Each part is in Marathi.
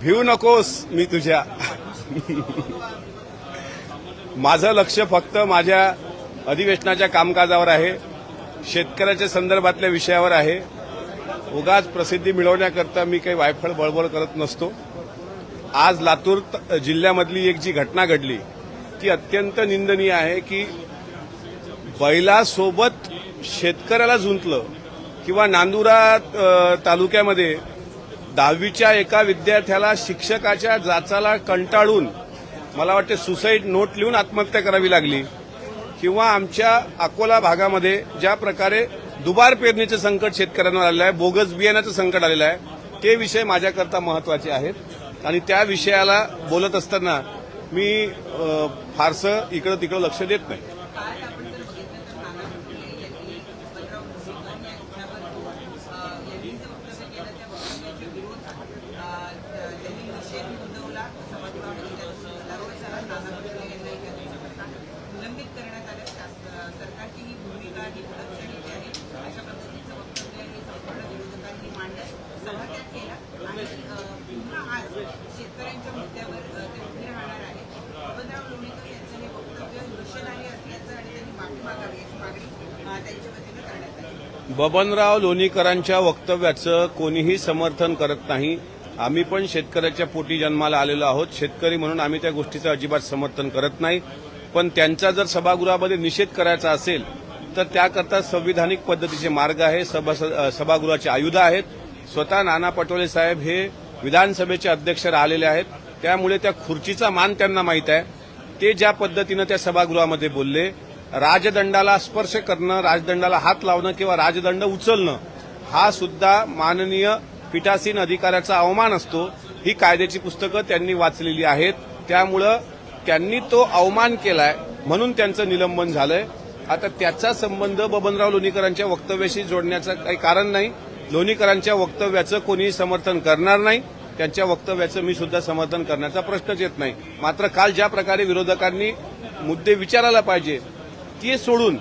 भिवू नकोस मी तुझ्या. माझं लक्ष फक्त माझ्या अधिवेशनाच्या कामकाजावर आहे शेतकऱ्याच्या संदर्भातल्या विषयावर आहे. उगाच प्रसिद्धी मिळवण्याकरता मी काही वायफळ बळबळ करत नसतो. आज लातूर त- जिल्ह्यामधली एक जी घटना घडली ती अत्यंत निंदनीय आहे की बैलासोबत शेतकऱ्याला झुंतलं किंवा नांदुरा तालुक्यामध्ये दहावीच्या एका विद्यार्थ्याला शिक्षकाच्या जाचाला कंटाळून मला वाटते सुसाईड नोट लिहून आत्महत्या करावी लागली. किंवा आमच्या अकोला भागामध्ये ज्या प्रकारे दुबार पेरणीचं संकट शेतकऱ्यांवर आलेलं आहे बोगस बियाण्याचं संकट आलेलं आहे ते विषय माझ्याकरता महत्त्वाचे आहेत. आणि त्या विषयाला बोलत असताना मी फारसं इकडं तिकडं लक्ष देत नाही काल आपण जर बघितलं तर नाना पटोले यांनी पंतप्रधान मुश्रीफ यांच्यावर अ, यांनी जे वक्तव्य केलं त्या वक्तव्याच्या विरोधात अ, त्यांनी निषेध नोंदवला सभागृहामध्ये त्या दरवर्षाला नाना पटोले यांना एका दिवसाकरता निलंबित करण्यात आलं शास- सरकारची ही भूमिका ही विलक्षण आहे अशा पद्धतीचं वक्तव्य हे संपूर्ण विरोधकांनी मांडलं सभात्याग केला आणि अ, पुन्हा आज शेतकऱ्यांच्या मुद्द्यावर अ, ते उभे राहणार आहेत बबनराव लोणीकर यांचं हे वक्तव्य निषेधार्ह असल्याचं आणि त्यांनी माफी मागावी याची मागणी अ, त्यांच्या वतीनं करण्यात आली बबनराव लोणीकरांच्या वक्तव्याचं कोणीही समर्थन करत नाही. आम्ही पण शेतकऱ्याच्या पोटी जन्माला आलेलो आहोत. शेतकरी म्हणून आम्ही त्या गोष्टीचं अजिबात समर्थन करत नाही. पण त्यांचा जर सभागृहामध्ये निषेध करायचा असेल तर त्याकरता संविधानिक पद्धतीचे मार्ग आहे. सभा सभागृहाचे आयुध आहेत. स्वतः नाना पटोले साहेब हे विधानसभेचे अध्यक्ष राहिलेले आहेत. त्यामुळे त्या खुर्चीचा मान त्यांना माहीत आहे. ते ज्या पद्धतीनं त्या सभागृहामध्ये बोलले राजदंडाला स्पर्श करणं राजदंडाला हात लावणं किंवा राजदंड उचलणं हा सुद्धा माननीय पीठासीन अधिकाऱ्याचा अवमान असतो. ही कायद्याची पुस्तकं त्यांनी वाचलेली आहेत. त्यामुळं त्यांनी तो अवमान केलाय म्हणून त्यांचं निलंबन झालंय. आता त्याचा संबंध बबनराव लोणीकरांच्या वक्तव्याशी जोडण्याचं काही कारण नाही. लोणीकरांच्या वक्तव्याचं कोणीही समर्थन करणार नाही. त्यांच्या वक्तव्याचं मी सुद्धा समर्थन करण्याचा प्रश्नच येत नाही. मात्र काल ज्या प्रकारे विरोधकांनी मुद्दे विचारायला पाहिजे ते सोडून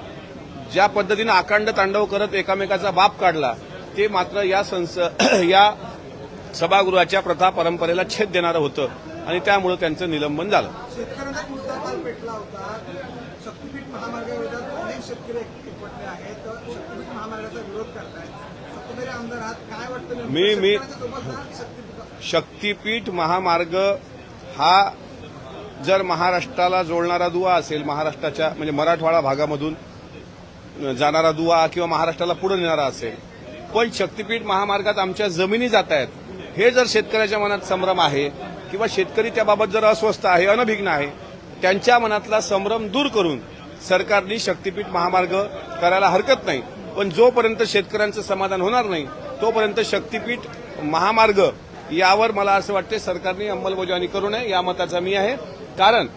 ज्या पद्धतीनं आकांड तांडव करत एकामेकाचा बाप काढला ते मात्र या संस या सभागृहाच्या प्रथा परंपरेला छेद देणारं होतं आणि त्यामुळे त्यांचं निलंबन झालं? मी- मी- शक्तीपीठ महामार्ग हा जर महाराष्ट्राला जोडणारा दुवा असेल महाराष्ट्राच्या म्हणजे मराठवाडा भागामधून जाणारा दुवा किंवा महाराष्ट्राला पुढे नेणारा असेल पण शक्तीपीठ महामार्गात आमच्या जमिनी जात आहेत हे जर शेतकऱ्याच्या मनात संभ्रम आहे किंवा शेतकरी त्याबाबत जर अस्वस्थ आहे अनभिघ्न आहे त्यांच्या मनातला संभ्रम दूर करून सरकारने शक्तीपीठ महामार्ग करायला हरकत नाही. पण जोपर्यंत शेतकऱ्यांचं समाधान होणार नाही तोपर्यंत शक्तीपीठ महामार्ग यावर मला असं वाटते सरकारने अंमलबजावणी करू नये या मताचा मी आहे. कारण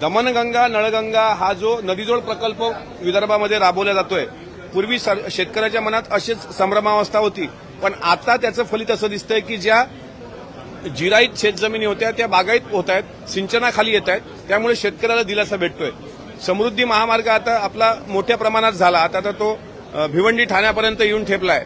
दमनगंगा नळगंगा हा जो नदीजोड प्रकल्प विदर्भामध्ये राबवला जातोय पूर्वी सर- शेतकऱ्याच्या मनात अशीच संभ्रमावस्था होती. पण आता त्याचं फलित असं दिसतंय की ज्या जिराईत शेतजमिनी होत्या त्या बागायत होत आहेत सिंचनाखाली येत आहेत त्यामुळे शेतकऱ्याला दिलासा भेटतोय. समृद्धी महामार्ग आता आपला मोठ्या प्रमाणात झाला. आता तो भिवंडी ठाण्यापर्यंत येऊन ठेपलाय.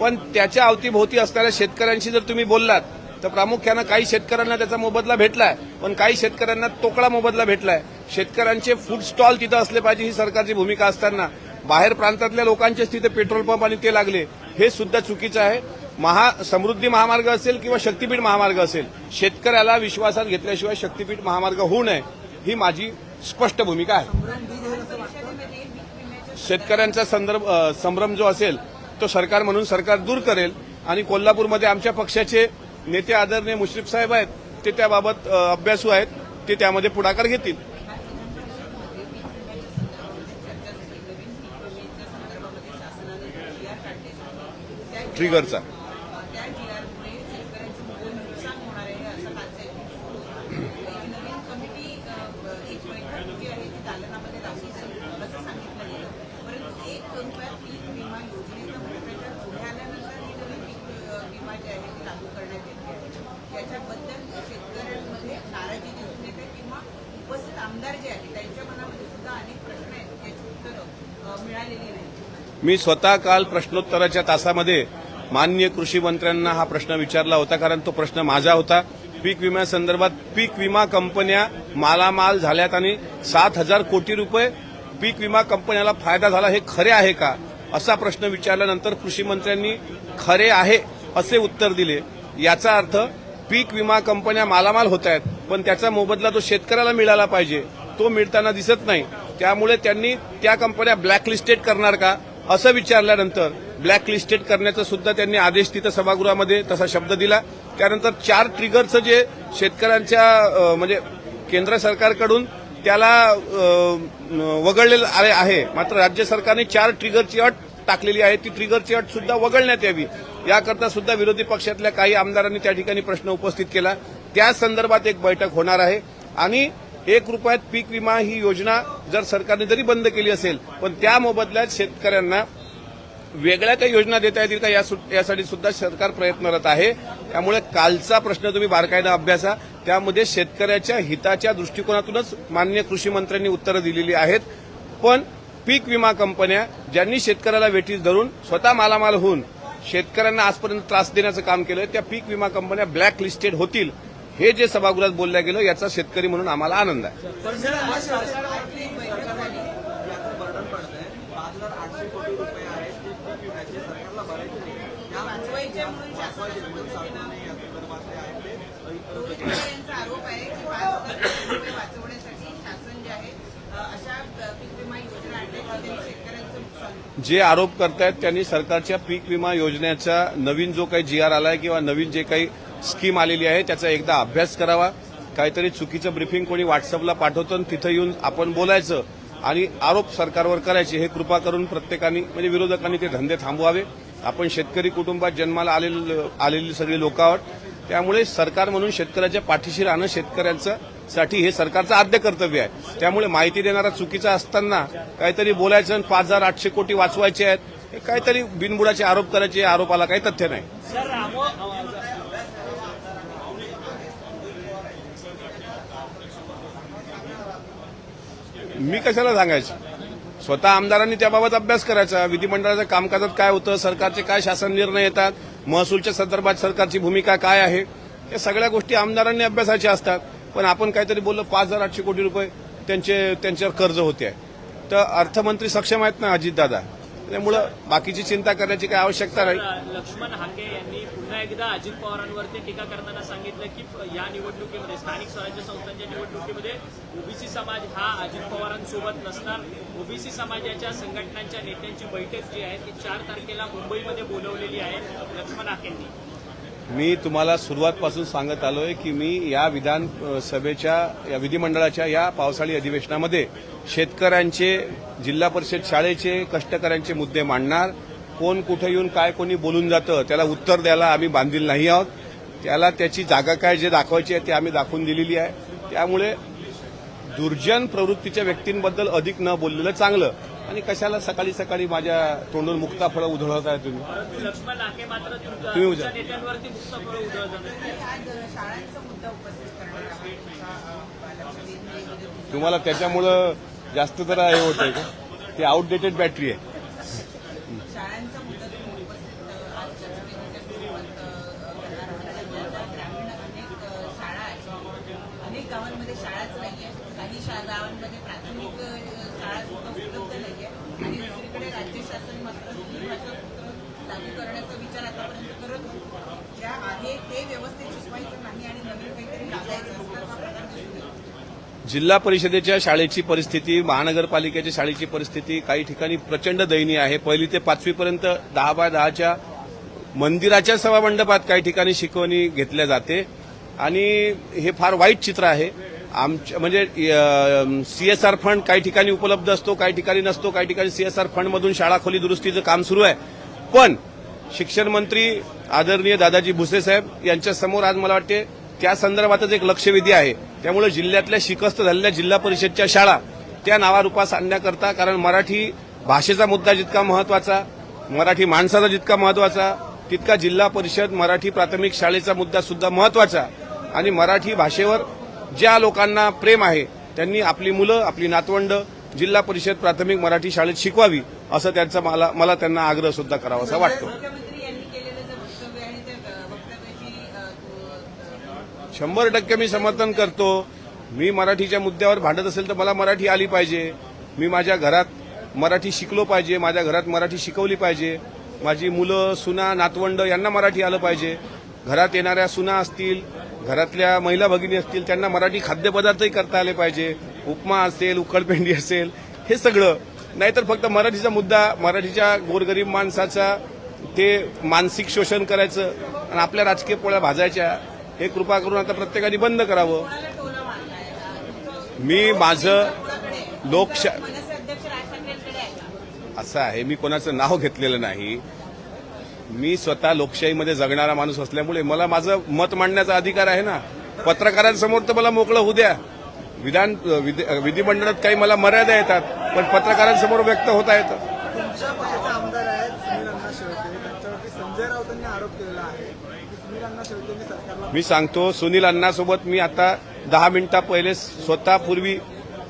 पण त्याच्या अवतीभोवती असणाऱ्या शेतकऱ्यांशी जर तुम्ही बोललात तर प्रामुख्यानं काही शेतकऱ्यांना त्याचा मोबदला भेटलाय पण काही शेतकऱ्यांना तोकडा मोबदला भेटलाय. शेतकऱ्यांचे फूड स्टॉल तिथं असले पाहिजे ही सरकारची भूमिका असताना. बाहेर प्रांतातल्या लोकांचेच तिथे पेट्रोल पंप आणि ते लागले. हे सुद्धा चुकीचं आहे. महा समृद्धी महामार्ग असेल किंवा शक्तीपीठ महामार्ग असेल शेतकऱ्याला विश्वासात घेतल्याशिवाय शक्तीपीठ महामार्ग होऊ नये ही माझी स्पष्ट भूमिका आहे. शेतकऱ्यांचा संदर्भ संभ्रम जो असेल तो सरकार म्हणून सरकार दूर करेल. आणि कोल्हापूरमध्ये आमच्या पक्षाचे नेते आदरणीय मुश्रीफ साहेब आहेत ते त्याबाबत अभ्यासू आहेत ते त्यामध्ये पुढाकार घेतील. ट्रिगरचा त्या जीआरमुळे शेतकऱ्यांचं मोठं नुकसान होणार आहे असं कालचं एक नवीन कमिटी अ, एक बैठक जी आहे ती दालनामध्ये लागली असं सांगितलं गेलं परंतु एक रुपयात पीक विमा योजनेचा भ्रष्टाचार पुढे आल्यानंतर ही नवीन पीक अ, विमा जी आहे ती लागू करण्यात येते आहे याच्याबद्दल शेतकऱ्यांमध्ये नाराजी दिसून येते किंवा उपस्थित आमदार जे आहेत त्यांच्या मनामध्ये सुद्धा अनेक प्रश्न आहेत त्याची उत्तरं अ, मिळालेली नाही मी स्वतः काल प्रश्नोत्तराच्या तासामध्ये माननीय कृषी मंत्र्यांना हा प्रश्न विचारला होता कारण तो प्रश्न माझा होता. पीक विम्यासंदर्भात पीक विमा कंपन्या मालामाल झाल्यात आणि सात हजार कोटी रुपये पीक विमा कंपन्याला फायदा झाला हे खरे आहे का? असा प्रश्न विचारल्यानंतर कृषी मंत्र्यांनी खरे आहे असे उत्तर दिले. याचा अर्थ पीक विमा कंपन्या मालामाल होत आहेत पण त्याचा मोबदला तो शेतकऱ्याला मिळाला पाहिजे. तो मिळताना दिसत नाही. त्यामुळे त्यांनी त्या कंपन्या ब्लॅकलिस्टेड करणार का? असं विचारल्यानंतर ब्लॅकलिस्टेड करण्याचा सुद्धा त्यांनी आदेश तिथं सभागृहामध्ये तसा शब्द दिला. त्यानंतर चार ट्रिगरचं जे शेतकऱ्यांच्या म्हणजे केंद्र सरकारकडून त्याला वगळलेलं आले आहे. मात्र राज्य सरकारने चार ट्रिगरची अट टाकलेली आहे. ती ट्रिगरची अट सुद्धा वगळण्यात यावी. याकरता सुद्धा विरोधी पक्षातल्या काही आमदारांनी त्या ठिकाणी प्रश्न उपस्थित केला. त्या संदर्भात एक बैठक होणार आहे. आणि एक रुपयात पीक विमा ही योजना जर सरकारने जरी बंद केली असेल पण त्या मोबदल्यात शेतकऱ्यांना वेगळ्या काही योजना देता येतील का या सु- यासाठी सुद्धा सरकार प्रयत्नरत आहे. त्यामुळे कालचा प्रश्न तुम्ही बारकाईनं अभ्यासा. त्यामध्ये शेतकऱ्याच्या हिताच्या दृष्टिकोनातूनच मान्य कृषी मंत्र्यांनी उत्तरं दिलेली आहेत. पण पीक विमा कंपन्या ज्यांनी शेतकऱ्याला वेठीस धरून स्वतः मालामाल होऊन शेतकऱ्यांना आजपर्यंत त्रास देण्याचं काम केलं त्या पीक विमा कंपन्या ब्लॅक लिस्टेड होतील. हे जे सभागृहात बोलल्या गेलं याचा शेतकरी म्हणून आम्हाला आनंद आहे. जे आरोप करतायत त्यांनी सरकारच्या पीक विमा योजनेचा नवीन जो काही जी आर आलाय किंवा नवीन जे काही स्कीम आलेली आहे त्याचा एकदा अभ्यास करावा. काहीतरी चुकीचं ब्रिफिंग कोणी व्हॉट्सअपला पाठवतं आणि तिथं येऊन आपण बोलायचं आणि आरोप सरकारवर करायचे हे कृपा करून प्रत्येकाने म्हणजे विरोधकांनी ते धंदे थांबवावे. आपण शेतकरी कुटुंबात जन्माला आलेली आलेली सगळी लोक आहोत. त्यामुळे सरकार म्हणून शेतकऱ्याच्या पाठीशी राहणं शेतकऱ्यांचं साठी हे सरकारचं आद्य कर्तव्य आहे. त्यामुळे माहिती देणारा चुकीचा असताना काहीतरी बोलायचं आणि पाच हजार आठशे कोटी वाचवायचे आहेत हे काहीतरी बिनबुडाचे आरोप करायचे या आरोपाला काही तथ्य नाही. मी कशाला सांगायचं? स्वतः आमदारांनी त्याबाबत अभ्यास करायचा. विधिमंडळाच्या कामकाजात काय होतं? सरकारचे काय शासन निर्णय येतात? महसूलच्या संदर्भात सरकारची भूमिका काय आहे? या सगळ्या गोष्टी आमदारांनी अभ्यासाच्या असतात. पण आपण काहीतरी बोललो पाच हजार आठशे कोटी रुपये त्यांचे त्यांच्यावर कर्ज होते. तर अर्थमंत्री सक्षम आहेत ना अजितदादा? त्यामुळं बाकीची चिंता करण्याची काही आवश्यकता नाही. लक्ष्मण हाके यांनी पुन्हा एकदा अजित पवारांवरती टीका करताना सांगितलं की या निवडणुकीमध्ये स्थानिक स्वराज्य संस्थांच्या निवडणुकीमध्ये ओबीसी समाज हा अजित पवारांसोबत नसणार. ओबीसी समाजाच्या संघटनांच्या नेत्यांची बैठक जी आहे ती चार तारखेला मुंबईमध्ये बोलवलेली आहे लक्ष्मण आखेंनी मी तुम्हाला सुरुवातपासून सांगत आलोय की मी या विधानसभेच्या या विधिमंडळाच्या या पावसाळी अधिवेशनामध्ये शेतकऱ्यांचे जिल्हा परिषद शाळेचे कष्टकऱ्यांचे मुद्दे मांडणार. कोण कुठे येऊन काय कोणी बोलून जातं त्याला उत्तर द्यायला आम्ही बांधील नाही आहोत. त्याला त्याची जागा काय जे दाखवायची आहे ते आम्ही दाखवून दिलेली आहे. त्यामुळे दुर्जन प्रवृत्तीच्या व्यक्तींबद्दल अधिक न बोललेलं चांगलं. आणि कशाला सकाळी सकाळी माझ्या तोंडून मुक्ता फळं उधळवताय तुम्ही? तुम्ही उद्या. तुम्हाला त्याच्यामुळं जास्त जरा हे होतंय का? ती आउटडेटेड बॅटरी आहे शाळांचा मुद्दा तुम्ही उपस्थित अ, आज चर्चेच्या स्वरूपात अ, करणार आहात राज्याच्या ग्रामीण अनेक अ, शाळा आहेत अनेक गावांमध्ये शाळाच नाहीये काही शा गावांमध्ये प्राथमिक अ, शाळा सुद्धा उपलब्ध नाहीये आणि दुसरीकडे राज्य शासन मात्र हिंदी भाषा सूत्र लागू करण्याचा विचार आतापर्यंत करत होतं त्या आहे ते व्यवस्थित शिकवायचं नाही आणि नवीन काहीतरी लागायचं असल्याचा प्रकार दिसून येतो जिल्हा परिषदेच्या शाळेची परिस्थिती महानगरपालिकेच्या शाळेची परिस्थिती काही ठिकाणी प्रचंड दयनीय आहे. पहिली ते पाचवीपर्यंत दहा बाय दहाच्या मंदिराच्या सभामंडपात काही ठिकाणी शिकवणी घेतल्या जाते. आणि हे फार वाईट चित्र आहे. आमच्या म्हणजे सीएसआर फंड काही ठिकाणी उपलब्ध असतो काही ठिकाणी नसतो काही ठिकाणी सीएसआर फंडमधून शाळा खोली दुरुस्तीचं काम सुरू आहे. पण शिक्षण मंत्री आदरणीय दादाजी भुसे साहेब यांच्यासमोर आज मला वाटते त्या संदर्भातच एक लक्षवेधी आहे. त्यामुळे जिल्ह्यातल्या शिकस्त झालेल्या जिल्हा परिषदच्या शाळा त्या नावारूपास आणण्याकरता कारण मराठी भाषेचा मुद्दा जितका महत्त्वाचा मराठी माणसाचा जितका महत्त्वाचा तितका जिल्हा परिषद मराठी प्राथमिक शाळेचा मुद्दा सुद्धा महत्त्वाचा. आणि मराठी भाषेवर ज्या लोकांना प्रेम आहे त्यांनी आपली मुलं आपली नातवंड जिल्हा परिषद प्राथमिक मराठी शाळेत शिकवावी असं त्यांचा मला मला त्यांना आग्रह सुद्धा करावा असा वाटतो मुख्यमंत्री यांनी केलेलं शंभर टक्के मी समर्थन करतो. मी मराठीच्या मुद्द्यावर भांडत असेल तर मला मराठी आली पाहिजे. मी माझ्या घरात मराठी शिकलो पाहिजे. माझ्या घरात मराठी शिकवली पाहिजे. माझी मुलं सुना नातवंड यांना मराठी आलं पाहिजे. घरात येणाऱ्या सुना असतील घरातल्या महिला भगिनी असतील त्यांना मराठी खाद्यपदार्थही करता आले पाहिजे. उपमा असेल उकडपेंडी असेल हे सगळं. नाहीतर फक्त मराठीचा मुद्दा मराठीच्या गोरगरीब माणसाचा ते मानसिक शोषण करायचं आणि आपल्या राजकीय पोळ्या भाजायच्या. हे कृपा करून आता प्रत्येकाने बंद करावं. मी माझं लोकशा असं आहे मी कोणाचं नाव घेतलेलं नाही. मी स्वतः लोकशाहीमध्ये जगणारा माणूस असल्यामुळे मला माझं मत मांडण्याचा अधिकार आहे ना. पत्रकारांसमोर तर मला मोकळं होऊ द्या. विधान विधिमंडळात काही मला मर्यादा येतात पण पत्रकारांसमोर व्यक्त होता येतं तुमच्या पक्षाचे आमदार आहेत सुनील अण्णा शेळके त्यांच्यावरती संजय राऊतांनी आरोप केलेला आहे की सुनील अण्णा शेळकेंनी सरकारला मी सांगतो सुनील अण्णासोबत मी आता दहा मिनिटा पहिले स्वतः पूर्वी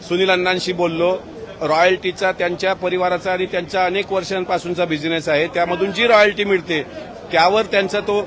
सुनील अण्णांशी बोललो. रॉयल्टीचा त्यांच्या परिवाराचा आणि त्यांच्या अनेक वर्षांपासूनचा बिझनेस आहे. त्यामधून जी रॉयल्टी मिळते त्यावर त्यांचा तो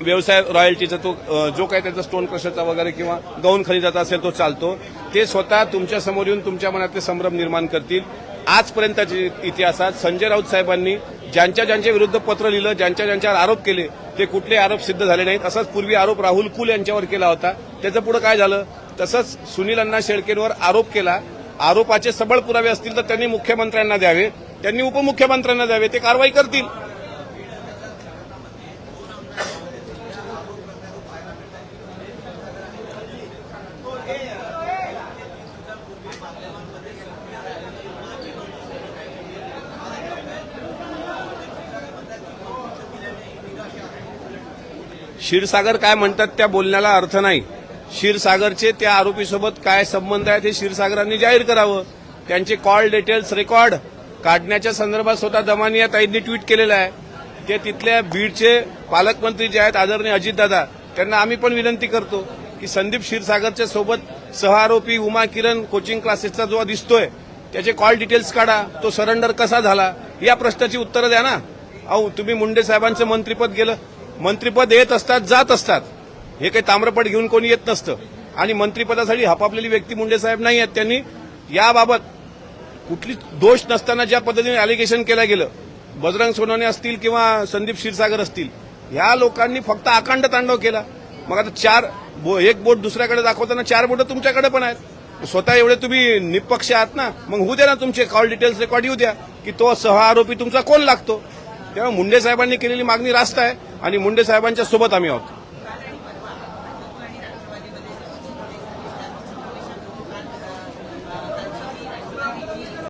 व्यवसाय रॉयल्टीचा तो जो काही त्यांचा स्टोन क्रशरचा वगैरे किंवा गौण खनिजाचा असेल तो चालतो. ते स्वतः तुमच्यासमोर येऊन तुमच्या मनातले संभ्रम निर्माण करतील. आजपर्यंतच्या इतिहासात संजय राऊत साहेबांनी ज्यांच्या ज्यांच्या विरुद्ध पत्र लिहिलं ज्यांच्या ज्यांच्यावर आरोप केले ते कुठले आरोप सिद्ध झाले नाहीत. असाच पूर्वी आरोप राहुल कुल यांच्यावर केला होता. त्याचं पुढे काय झालं? तसंच सुनील अण्णा शेळकेंवर आरोप केला. आरोपाचे सबळ पुरावे असतील तर त्यांनी मुख्यमंत्र्यांना द्यावे. त्यांनी उपमुख्यमंत्र्यांना द्यावे. ते कारवाई करतील. क्षीरसागर काय म्हणतात त्या बोलण्याला अर्थ नाही. क्षीरसागरचे त्या आरोपीसोबत काय संबंध आहेत हे क्षीरसागरांनी जाहीर करावं. त्यांचे कॉल डिटेल्स रेकॉर्ड काढण्याच्या संदर्भात स्वतः दमानिया ताईंनी ट्विट केलेलं आहे. ते तिथल्या बीडचे पालकमंत्री जे आहेत आदरणीय अजितदादा त्यांना आम्ही पण विनंती करतो की संदीप क्षीरसागरच्या सोबत सहआरोपी उमा किरण कोचिंग क्लासेसचा जो दिसतोय त्याचे कॉल डिटेल्स काढा. तो सरेंडर कसा झाला? या प्रश्नाची उत्तरं द्या ना. अहो तुम्ही मुंडे साहेबांचं मंत्रीपद गेलं. मंत्रीपद येत असतात जात असतात. हे काही ताम्रपट घेऊन कोणी येत नसतं. आणि मंत्रीपदासाठी हपापलेली व्यक्ती मुंडे साहेब नाही आहेत. त्यांनी याबाबत कुठली दोष नसताना ज्या पद्धतीने अलिगेशन केलं गेलं बजरंग सोनवणे असतील किंवा संदीप क्षीरसागर असतील ह्या लोकांनी फक्त अखंड तांडव केला. मग आता चार बो- एक बोट दुसऱ्याकडे दाखवताना चार बोट तुमच्याकडे पण आहेत. स्वतः एवढे तुम्ही निपक्ष आहात ना मग होऊ द्या ना तुमचे कॉल डिटेल्स रेकॉर्ड येऊ द्या की तो सह आरोपी तुमचा कोण लागतो? तेव्हा मुंडे साहेबांनी केलेली मागणी रास्त आहे. आणि मुंडे साहेबांच्या सोबत आम्ही आहोत.